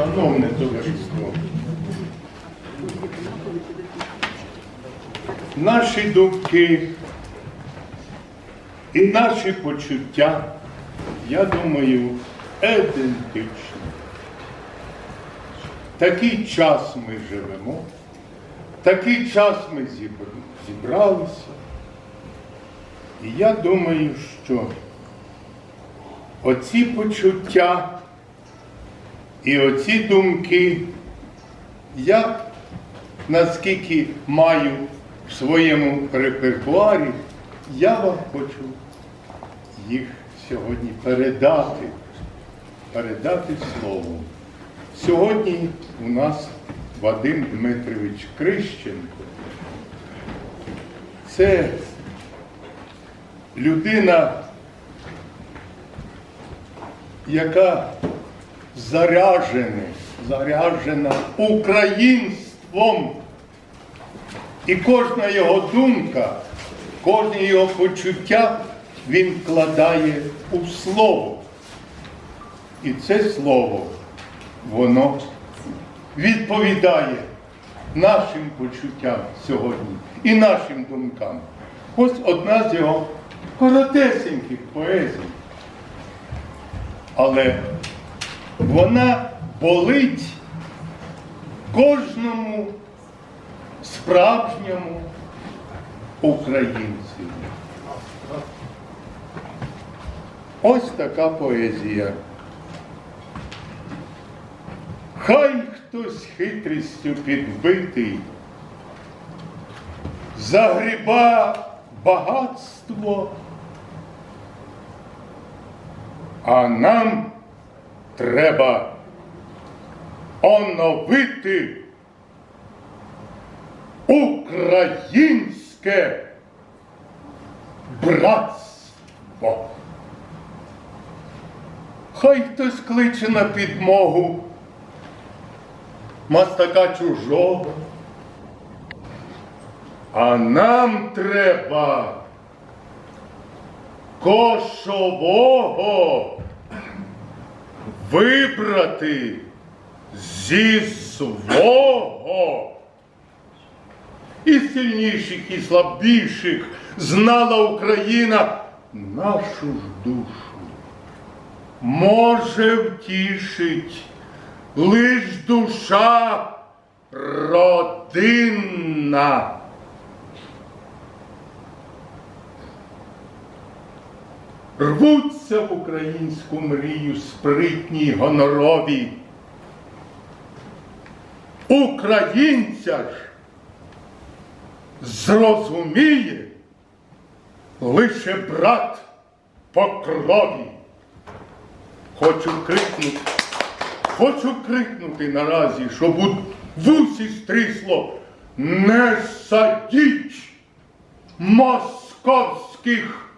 Шановне товариство, наші думки і наші почуття, я думаю, ідентичні. Такий час ми живемо, такий час ми зібралися. І я думаю, що оці почуття і оці думки я наскільки маю в своєму репертуарі, я вам хочу їх сьогодні передати, передати словом. Сьогодні у нас Вадим Дмитрович Крищенко. Це людина, яка заряджена, заряджена українством. І кожна його думка, кожне його почуття він вкладає у слово. І це слово, воно відповідає нашим почуттям сьогодні і нашим думкам. Ось одна з його коротесеньких поезій. Але вона болить кожному справжньому українцю. Ось така поезія. Хай хтось хитрістю підбитий, загріба багатство, а нам треба оновити українське братство. Хай хтось кличе на підмогу мастака чужого. А нам треба кошового вибрати зі свого. І сильніших, і слабіших знала Україна нашу ж душу. Може втішить лиш душа родинна. Рвуться в українську мрію спритні гонорові. Українця ж зрозуміє лише брат по крові. Хочу крикнути, хочу крикнути наразі, щоб у вусі стрісло не садіть московських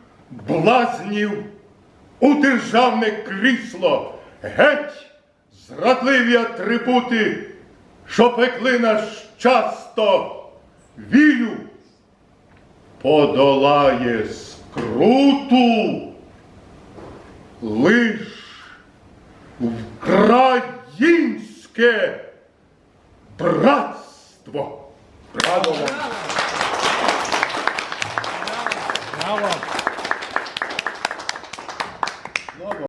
блазнів у державне крісло, геть зрадливі атрибути, що пекли наш часто вірю, подолає скруту лиш українське братство. Браво! Браво! Браво!